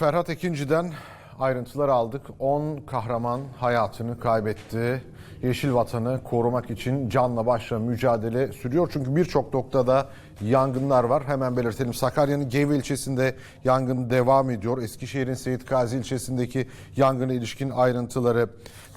Ferhat Ekinci'den ayrıntılar aldık. 10 kahraman hayatını kaybetti. Yeşil vatanı korumak için canla başla mücadele sürüyor. Çünkü birçok noktada yangınlar var. Hemen belirtelim. Sakarya'nın Geyve ilçesinde yangın devam ediyor. Eskişehir'in Seyit Gazi ilçesindeki yangına ilişkin ayrıntıları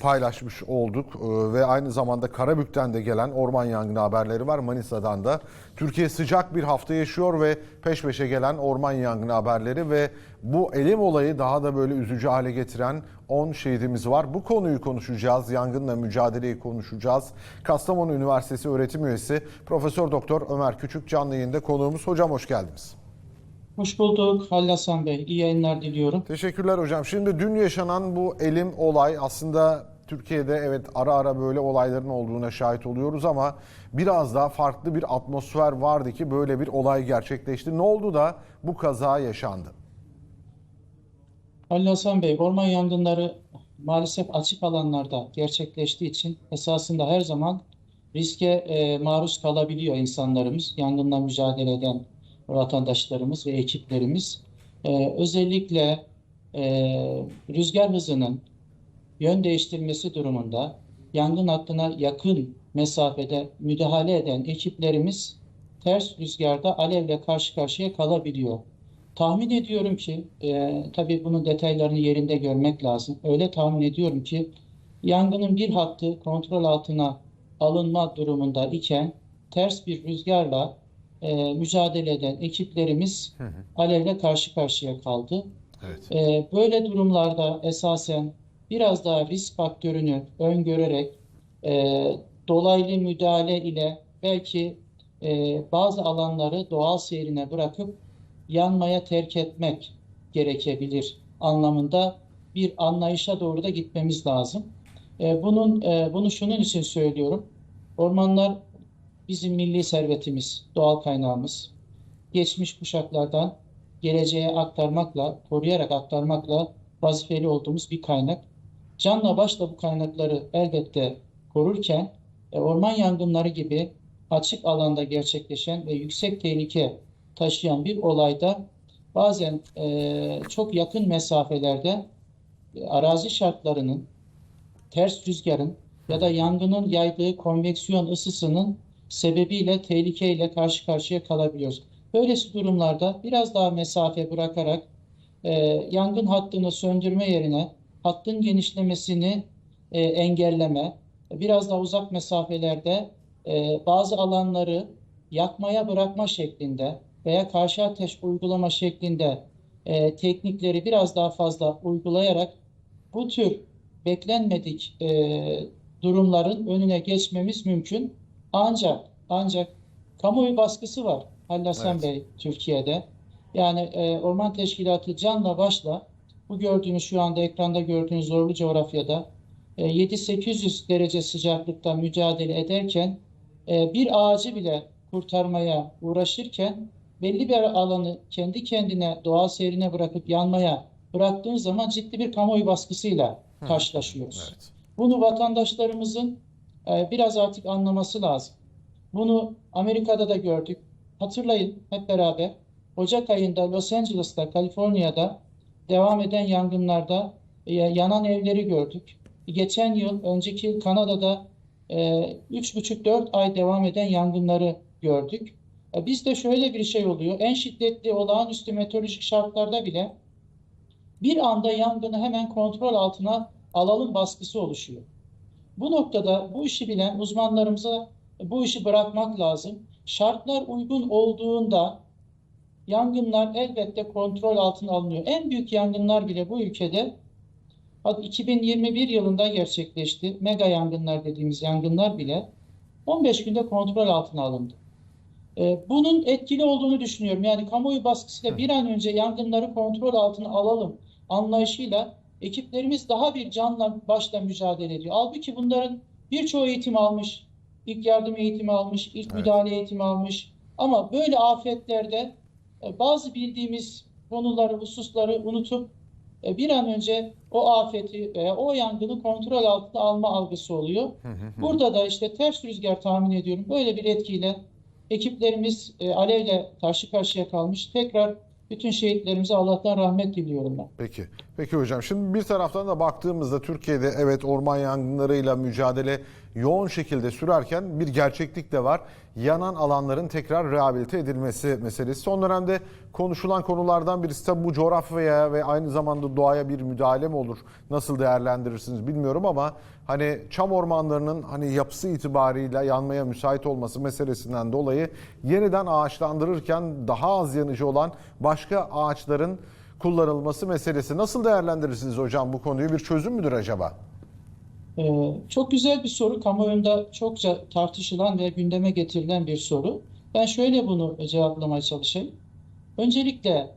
paylaşmış olduk. Ee, Ve aynı zamanda Karabük'ten de gelen orman yangını haberleri var. Manisa'dan da. Türkiye sıcak bir hafta yaşıyor ve peş peşe gelen orman yangını haberleri ve bu elim olayı daha da böyle üzücü hale getiren 10 şehidimiz var. Bu konuyu konuşacağız. Yangınla mücadeleyi konuşacağız. Kastamonu Üniversitesi öğretim üyesi Profesör Doktor Ömer Küçük canlı yayında konuğumuz. Hocam hoş geldiniz. Hoş bulduk Halil Hasan Bey. İyi yayınlar diliyorum. Teşekkürler hocam. Şimdi dün yaşanan bu elim olay aslında Türkiye'de evet ara ara böyle olayların olduğuna şahit oluyoruz ama biraz daha farklı bir atmosfer vardı ki böyle bir olay gerçekleşti. Ne oldu da bu kaza yaşandı? Halil Hasan Bey, orman yangınları maalesef açık alanlarda gerçekleştiği için esasında her zaman riske e, maruz kalabiliyor insanlarımız, yangınla mücadele eden vatandaşlarımız ve ekiplerimiz. E, özellikle e, rüzgar hızının yön değiştirmesi durumunda yangın hattına yakın mesafede müdahale eden ekiplerimiz ters rüzgarda alevle karşı karşıya kalabiliyor. Tahmin ediyorum ki, e, tabii bunun detaylarını yerinde görmek lazım. Öyle tahmin ediyorum ki yangının bir hattı kontrol altına alınma durumunda iken ters bir rüzgarla e, mücadele eden ekiplerimiz alevle karşı karşıya kaldı. Evet. E, böyle durumlarda esasen biraz daha risk faktörünü öngörerek e, dolaylı müdahale ile belki e, bazı alanları doğal seyrine bırakıp yanmaya terk etmek gerekebilir anlamında bir anlayışa doğru da gitmemiz lazım. E, bunun e, bunu şunun için söylüyorum. Ormanlar bizim milli servetimiz, doğal kaynağımız. Geçmiş kuşaklardan geleceğe aktarmakla, koruyarak aktarmakla vazifeli olduğumuz bir kaynak. Canla başla bu kaynakları elbette korurken e, orman yangınları gibi açık alanda gerçekleşen ve yüksek tehlike taşıyan bir olayda bazen e, çok yakın mesafelerde e, arazi şartlarının, ters rüzgarın ya da yangının yaydığı konveksiyon ısısının sebebiyle tehlikeyle karşı karşıya kalabiliyoruz. Böylesi durumlarda biraz daha mesafe bırakarak e, yangın hattını söndürme yerine hattın genişlemesini e, engelleme, biraz daha uzak mesafelerde e, bazı alanları yakmaya bırakma şeklinde veya karşı ateş uygulama şeklinde e, teknikleri biraz daha fazla uygulayarak bu tür beklenmedik e, durumların önüne geçmemiz mümkün. Ancak ancak kamuoyu baskısı var Halil Hasan Evet. Bey Türkiye'de. Yani e, Orman Teşkilatı canla başla bu gördüğünüz şu anda ekranda gördüğünüz zorlu coğrafyada e, 7-800 derece sıcaklıkta mücadele ederken e, bir ağacı bile kurtarmaya uğraşırken belli bir alanı kendi kendine doğal seyrine bırakıp yanmaya bıraktığın zaman ciddi bir kamuoyu baskısıyla karşılaşıyoruz. Evet. Bunu vatandaşlarımızın e, biraz artık anlaması lazım. Bunu Amerika'da da gördük. Hatırlayın hep beraber Ocak ayında Los Angeles'ta, Kaliforniya'da devam eden yangınlarda e, yanan evleri gördük. Geçen yıl, önceki yıl Kanada'da e, 3,5-4 ay devam eden yangınları gördük. E, Bizde şöyle bir şey oluyor. En şiddetli olağanüstü meteorolojik şartlarda bile bir anda yangını hemen kontrol altına alalım baskısı oluşuyor. Bu noktada bu işi bilen uzmanlarımıza bu işi bırakmak lazım. Şartlar uygun olduğunda yangınlar elbette kontrol altına alınıyor. En büyük yangınlar bile bu ülkede 2021 yılında gerçekleşti. Mega yangınlar dediğimiz yangınlar bile 15 günde kontrol altına alındı. Ee, Bunun etkili olduğunu düşünüyorum. Yani kamuoyu baskısıyla bir an önce yangınları kontrol altına alalım anlayışıyla ekiplerimiz daha bir canla başla mücadele ediyor. Halbuki bunların birçoğu eğitim almış, ilk yardım eğitimi almış, ilk Evet. müdahale eğitimi almış. Ama böyle afetlerde e, bazı bildiğimiz konuları, hususları unutup e, bir an önce o afeti veya o yangını kontrol altına alma algısı oluyor. Burada da işte ters rüzgar tahmin ediyorum. Böyle bir etkiyle ekiplerimiz e, alevle karşı karşıya kalmış. Tekrar Bütün şehitlerimize Allah'tan rahmet diliyorum ben. Peki. Peki hocam. Şimdi bir taraftan da baktığımızda Türkiye'de evet orman yangınlarıyla mücadele yoğun şekilde sürerken bir gerçeklik de var. Yanan alanların tekrar rehabilite edilmesi meselesi. Son dönemde konuşulan konulardan birisi tabii bu coğrafyaya ve aynı zamanda doğaya bir müdahale mi olur? Nasıl değerlendirirsiniz bilmiyorum ama hani çam ormanlarının hani yapısı itibarıyla yanmaya müsait olması meselesinden dolayı yeniden ağaçlandırırken daha az yanıcı olan başka ağaçların kullanılması meselesi. Nasıl değerlendirirsiniz hocam bu konuyu? Bir çözüm müdür acaba? Ee, çok güzel bir soru. Kamuoyunda çokça tartışılan ve gündeme getirilen bir soru. Ben şöyle bunu cevaplamaya çalışayım. Öncelikle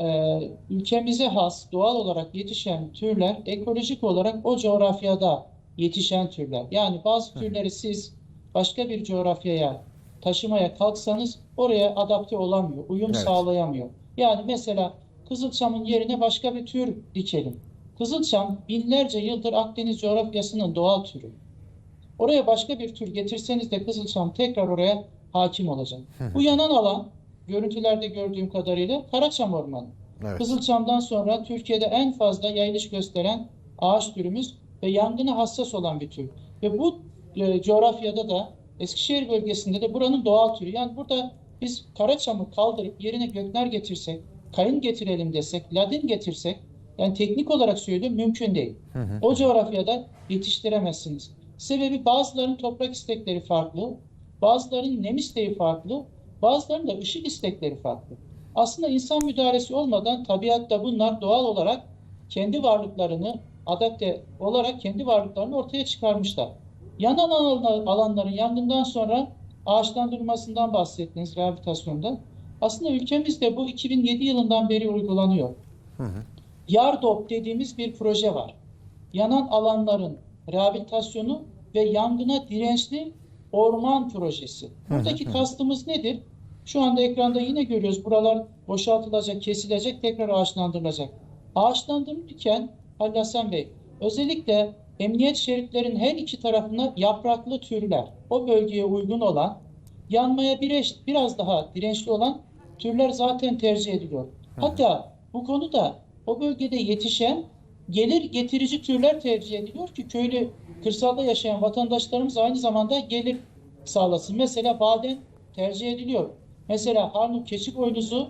e, ülkemize has doğal olarak yetişen türler ekolojik olarak o coğrafyada yetişen türler. Yani bazı türleri siz başka bir coğrafyaya taşımaya kalksanız oraya adapte olamıyor, uyum Evet. sağlayamıyor. Yani mesela Kızılçam'ın yerine başka bir tür dikelim. Kızılçam binlerce yıldır Akdeniz coğrafyasının doğal türü. Oraya başka bir tür getirseniz de Kızılçam tekrar oraya hakim olacak. Bu yanan alan görüntülerde gördüğüm kadarıyla Karaçam Ormanı. Evet. Kızılçam'dan sonra Türkiye'de en fazla yayılış gösteren ağaç türümüz ve yangına hassas olan bir tür. Ve bu e, coğrafyada da Eskişehir bölgesinde de buranın doğal türü. Yani burada biz Karaçam'ı kaldırıp yerine gökner getirsek, kayın getirelim desek, ladin getirsek, yani teknik olarak söylüyorum mümkün değil. O coğrafyada yetiştiremezsiniz. Sebebi bazılarının toprak istekleri farklı, bazılarının nem isteği farklı, bazılarının da ışık istekleri farklı. Aslında insan müdahalesi olmadan tabiatta bunlar doğal olarak kendi varlıklarını adapte olarak kendi varlıklarını ortaya çıkarmışlar. Yanan alanlar- alanların yangından sonra ağaçlandırılmasından bahsettiniz rehabilitasyonda. Aslında ülkemizde bu 2007 yılından beri uygulanıyor. Yardop dediğimiz bir proje var. Yanan alanların rehabilitasyonu ve yangına dirençli orman projesi. Buradaki kastımız nedir? Şu anda ekranda yine görüyoruz. Buralar boşaltılacak, kesilecek, tekrar ağaçlandırılacak. Ağaçlandırılırken Halil Hasan Bey özellikle emniyet şeritlerin her iki tarafına yapraklı türler, o bölgeye uygun olan, yanmaya bireş, biraz daha dirençli olan türler zaten tercih ediliyor. Hatta bu konuda o bölgede yetişen gelir getirici türler tercih ediliyor ki köylü kırsalda yaşayan vatandaşlarımız aynı zamanda gelir sağlasın. Mesela badem tercih ediliyor. Mesela Harnum keçi boynuzu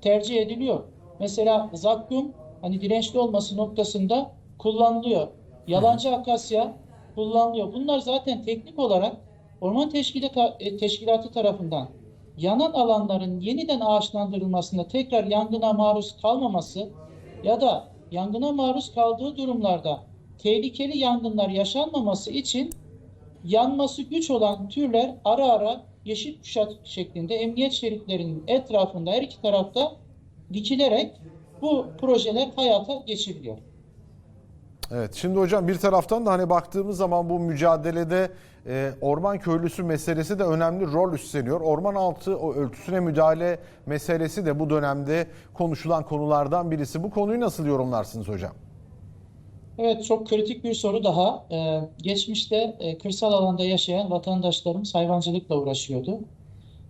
tercih ediliyor. Mesela zakkum hani dirençli olması noktasında kullanılıyor. Yalancı akasya kullanılıyor. Bunlar zaten teknik olarak Orman e, Teşkilatı tarafından yanan alanların yeniden ağaçlandırılmasında tekrar yangına maruz kalmaması ya da yangına maruz kaldığı durumlarda tehlikeli yangınlar yaşanmaması için yanması güç olan türler ara ara yeşil kuşat şeklinde emniyet şeritlerinin etrafında her iki tarafta dikilerek bu projeler hayata geçiriliyor. Evet. Şimdi hocam bir taraftan da hani baktığımız zaman bu mücadelede e, orman köylüsü meselesi de önemli rol üstleniyor. Orman altı o örtüsüne müdahale meselesi de bu dönemde konuşulan konulardan birisi. Bu konuyu nasıl yorumlarsınız hocam? Evet çok kritik bir soru daha. Ee, geçmişte e, kırsal alanda yaşayan vatandaşlarımız hayvancılıkla uğraşıyordu.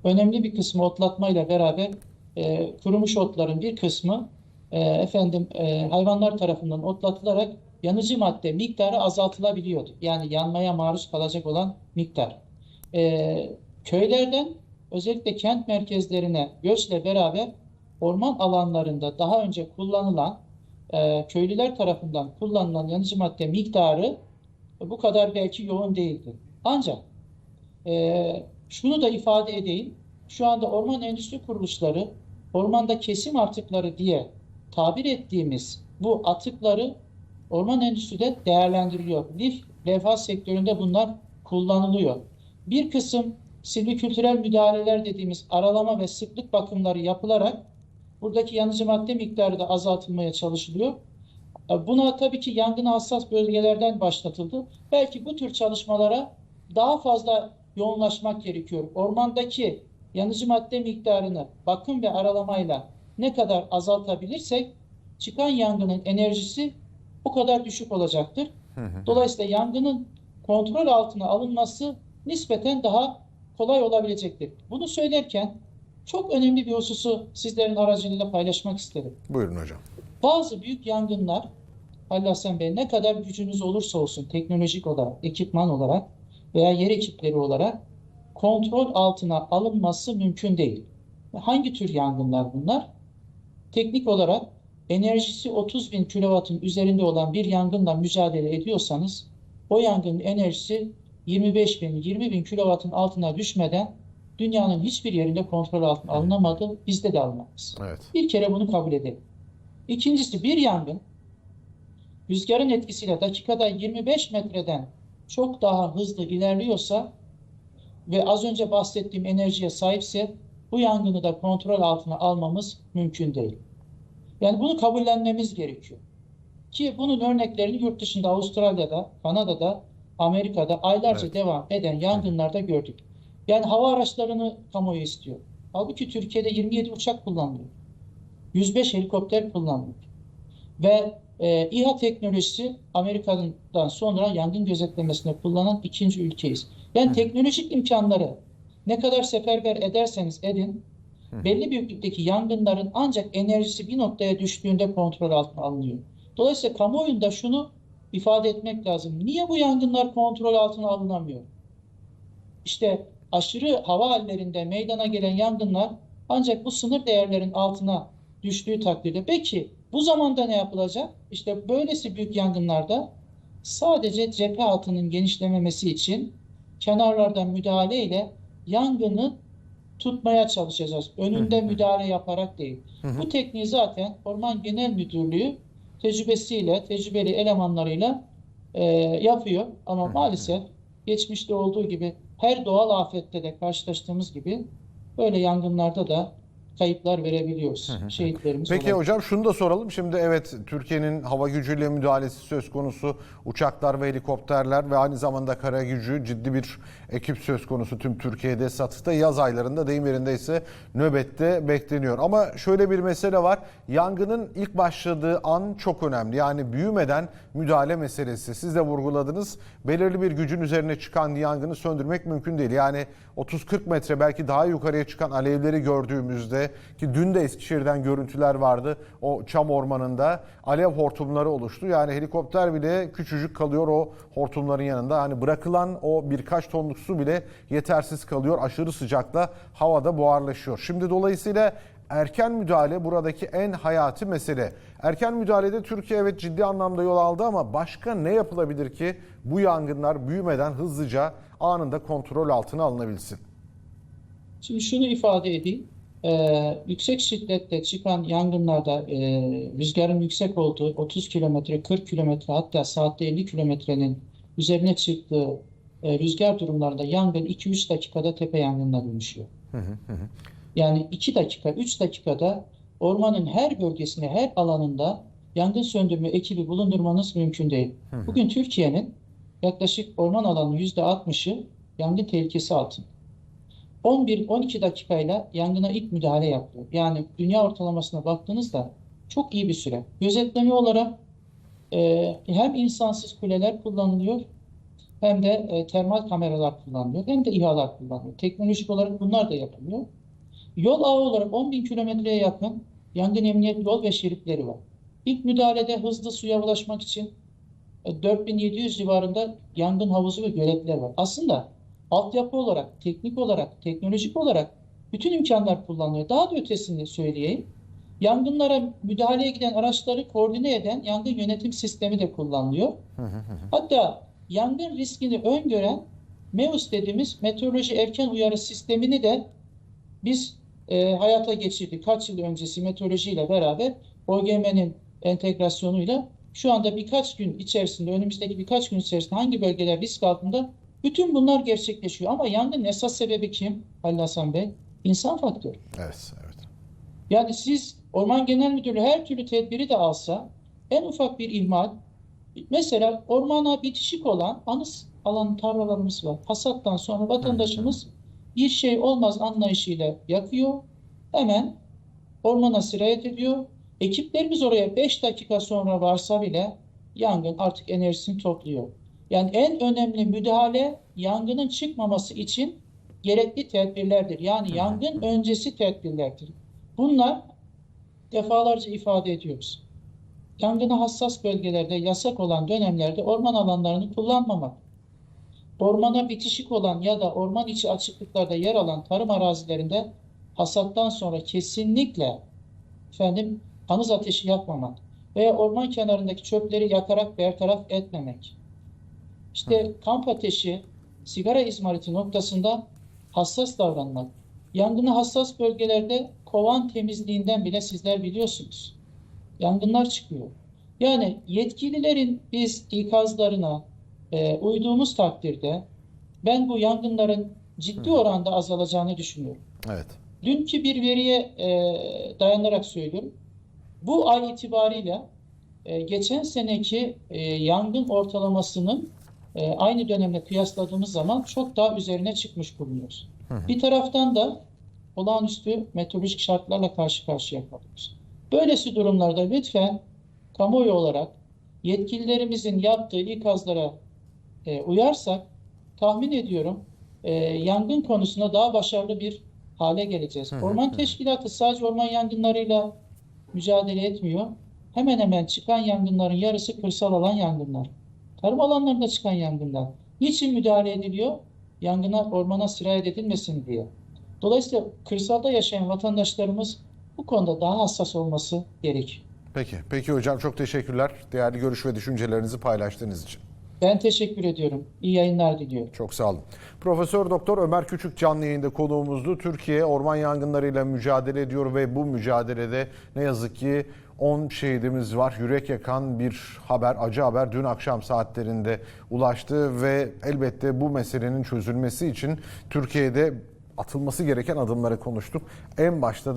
Önemli bir kısmı otlatmayla beraber e, kurumuş otların bir kısmı e, efendim e, hayvanlar tarafından otlatılarak yanıcı madde miktarı azaltılabiliyordu. Yani yanmaya maruz kalacak olan miktar. E, köylerden özellikle kent merkezlerine göçle beraber orman alanlarında daha önce kullanılan e, köylüler tarafından kullanılan yanıcı madde miktarı bu kadar belki yoğun değildi. Ancak e, şunu da ifade edeyim. Şu anda orman endüstri kuruluşları ormanda kesim artıkları diye tabir ettiğimiz bu atıkları orman endüstride değerlendiriliyor. Lif, levha sektöründe bunlar kullanılıyor. Bir kısım silvikültürel müdahaleler dediğimiz aralama ve sıklık bakımları yapılarak buradaki yanıcı madde miktarı da azaltılmaya çalışılıyor. E, Buna tabii ki yangına hassas bölgelerden başlatıldı. Belki bu tür çalışmalara daha fazla yoğunlaşmak gerekiyor. Ormandaki yanıcı madde miktarını bakım ve aralamayla ne kadar azaltabilirsek çıkan yangının enerjisi o kadar düşük olacaktır. Dolayısıyla yangının kontrol altına alınması nispeten daha kolay olabilecektir. Bunu söylerken çok önemli bir hususu sizlerin aracılığıyla paylaşmak isterim. Buyurun hocam. Bazı büyük yangınlar Halil Hasan Bey ne kadar gücünüz olursa olsun teknolojik olarak, ekipman olarak veya yer ekipleri olarak kontrol altına alınması mümkün değil. Hangi tür yangınlar bunlar? Teknik olarak enerjisi 30 bin kilovatın üzerinde olan bir yangınla mücadele ediyorsanız o yangının enerjisi 25 bin, 20 bin kilovatın altına düşmeden dünyanın hiçbir yerinde kontrol altına alınamadı. Bizde de alınamaz. Evet. Bir kere bunu kabul edelim. İkincisi bir yangın rüzgarın etkisiyle dakikada 25 metreden çok daha hızlı ilerliyorsa ve az önce bahsettiğim enerjiye sahipse bu yangını da kontrol altına almamız mümkün değil. Yani bunu kabullenmemiz gerekiyor. Ki bunun örneklerini yurt dışında Avustralya'da, Kanada'da, Amerika'da aylarca Evet. devam eden yangınlarda gördük. Yani hava araçlarını kamuoyu istiyor. Halbuki Türkiye'de 27 uçak kullanılıyor. 105 helikopter kullanılıyor. Ve e, İHA teknolojisi Amerika'dan sonra yangın gözetlemesinde kullanan ikinci ülkeyiz. Yani Hı. teknolojik imkanları ne kadar seferber ederseniz edin, Hı. belli büyüklükteki yangınların ancak enerjisi bir noktaya düştüğünde kontrol altına alınıyor. Dolayısıyla kamuoyunda şunu ifade etmek lazım. Niye bu yangınlar kontrol altına alınamıyor? İşte aşırı hava hallerinde meydana gelen yangınlar ancak bu sınır değerlerin altına düştüğü takdirde. Peki bu zamanda ne yapılacak? İşte böylesi büyük yangınlarda sadece cephe altının genişlememesi için kenarlardan müdahale ile yangını tutmaya çalışacağız. Önünde müdahale yaparak değil. Bu tekniği zaten Orman Genel Müdürlüğü tecrübesiyle, tecrübeli elemanlarıyla e, yapıyor. Ama maalesef geçmişte olduğu gibi her doğal afette de karşılaştığımız gibi böyle yangınlarda da kayıplar verebiliyoruz. Şehitlerimiz Peki olabiliyor. hocam şunu da soralım. Şimdi evet Türkiye'nin hava gücüyle müdahalesi söz konusu. Uçaklar ve helikopterler ve aynı zamanda kara gücü ciddi bir ekip söz konusu tüm Türkiye'de satıkta yaz aylarında deyim yerindeyse nöbette bekleniyor. Ama şöyle bir mesele var. Yangının ilk başladığı an çok önemli. Yani büyümeden müdahale meselesi. Siz de vurguladınız. Belirli bir gücün üzerine çıkan yangını söndürmek mümkün değil. Yani 30-40 metre belki daha yukarıya çıkan alevleri gördüğümüzde ki dün de Eskişehir'den görüntüler vardı. O çam ormanında alev hortumları oluştu. Yani helikopter bile küçücük kalıyor o hortumların yanında. Hani bırakılan o birkaç tonluk su bile yetersiz kalıyor. Aşırı sıcakta havada buharlaşıyor. Şimdi dolayısıyla erken müdahale buradaki en hayati mesele. Erken müdahalede Türkiye evet ciddi anlamda yol aldı ama başka ne yapılabilir ki bu yangınlar büyümeden hızlıca anında kontrol altına alınabilsin? Şimdi şunu ifade edeyim. Ee, yüksek şiddette çıkan yangınlarda e, rüzgarın yüksek olduğu 30 kilometre, 40 kilometre hatta saatte 50 kilometrenin üzerine çıktığı e, rüzgar durumlarında yangın 2-3 dakikada tepe yangınına dönüşüyor. Yani 2 dakika, 3 dakikada ormanın her bölgesinde, her alanında yangın söndürme ekibi bulundurmanız mümkün değil. Bugün Türkiye'nin yaklaşık orman alanının %60'ı yangın tehlikesi altında. 11-12 dakikayla yangına ilk müdahale yapıyor. Yani dünya ortalamasına baktığınızda çok iyi bir süre. Gözetleme olarak e, hem insansız kuleler kullanılıyor hem de e, termal kameralar kullanılıyor hem de İHA'lar kullanılıyor. Teknolojik olarak bunlar da yapılıyor. Yol ağı olarak 10 bin kilometreye yakın yangın emniyet yol ve şeritleri var. İlk müdahalede hızlı suya ulaşmak için e, 4700 civarında yangın havuzu ve göletler var. Aslında altyapı olarak, teknik olarak, teknolojik olarak bütün imkanlar kullanılıyor. Daha da ötesini söyleyeyim. Yangınlara müdahaleye giden araçları koordine eden yangın yönetim sistemi de kullanılıyor. Hatta yangın riskini öngören MEUS dediğimiz meteoroloji erken uyarı sistemini de biz e, hayata geçirdik. Kaç yıl öncesi meteorolojiyle beraber OGM'nin entegrasyonuyla şu anda birkaç gün içerisinde, önümüzdeki birkaç gün içerisinde hangi bölgeler risk altında bütün bunlar gerçekleşiyor. Ama yangının esas sebebi kim Halil Hasan Bey? İnsan faktörü. Evet, evet. Yani siz Orman Genel Müdürlüğü her türlü tedbiri de alsa en ufak bir ihmal mesela ormana bitişik olan anıs alan tarlalarımız var. Hasattan sonra vatandaşımız bir şey olmaz anlayışıyla yakıyor. Hemen ormana sirayet ediyor. Ekiplerimiz oraya 5 dakika sonra varsa bile yangın artık enerjisini topluyor. Yani en önemli müdahale yangının çıkmaması için gerekli tedbirlerdir. Yani yangın öncesi tedbirlerdir. Bunlar defalarca ifade ediyoruz. Yangına hassas bölgelerde yasak olan dönemlerde orman alanlarını kullanmamak, ormana bitişik olan ya da orman içi açıklıklarda yer alan tarım arazilerinde hasattan sonra kesinlikle efendim anız ateşi yakmamak veya orman kenarındaki çöpleri yakarak bertaraf etmemek. İşte kamp ateşi, sigara izmariti noktasında hassas davranmak. Yangına hassas bölgelerde kovan temizliğinden bile sizler biliyorsunuz. Yangınlar çıkıyor. Yani yetkililerin biz ikazlarına e, uyduğumuz takdirde ben bu yangınların ciddi oranda azalacağını düşünüyorum. Evet. Dünkü bir veriye e, dayanarak söylüyorum. Bu ay itibariyle e, geçen seneki e, yangın ortalamasının e, aynı dönemle kıyasladığımız zaman çok daha üzerine çıkmış bulunuyoruz. Bir taraftan da olağanüstü meteorolojik şartlarla karşı karşıya kalıyoruz. Böylesi durumlarda lütfen kamuoyu olarak yetkililerimizin yaptığı ikazlara e, uyarsak tahmin ediyorum e, yangın konusunda daha başarılı bir hale geleceğiz. Orman Teşkilatı sadece orman yangınlarıyla mücadele etmiyor. Hemen hemen çıkan yangınların yarısı kırsal alan yangınlar. Tarım alanlarında çıkan yangınlar. Niçin müdahale ediliyor? Yangına, ormana sirayet edilmesin diye. Dolayısıyla kırsalda yaşayan vatandaşlarımız bu konuda daha hassas olması gerekiyor. Peki. Peki hocam çok teşekkürler. Değerli görüş ve düşüncelerinizi paylaştığınız için. Ben teşekkür ediyorum. İyi yayınlar diliyorum. Çok sağ olun. Profesör Doktor Ömer Küçük canlı yayında konuğumuzdu. Türkiye orman yangınlarıyla mücadele ediyor ve bu mücadelede ne yazık ki 10 şehidimiz var. Yürek yakan bir haber, acı haber dün akşam saatlerinde ulaştı ve elbette bu meselenin çözülmesi için Türkiye'de atılması gereken adımları konuştuk. En başta da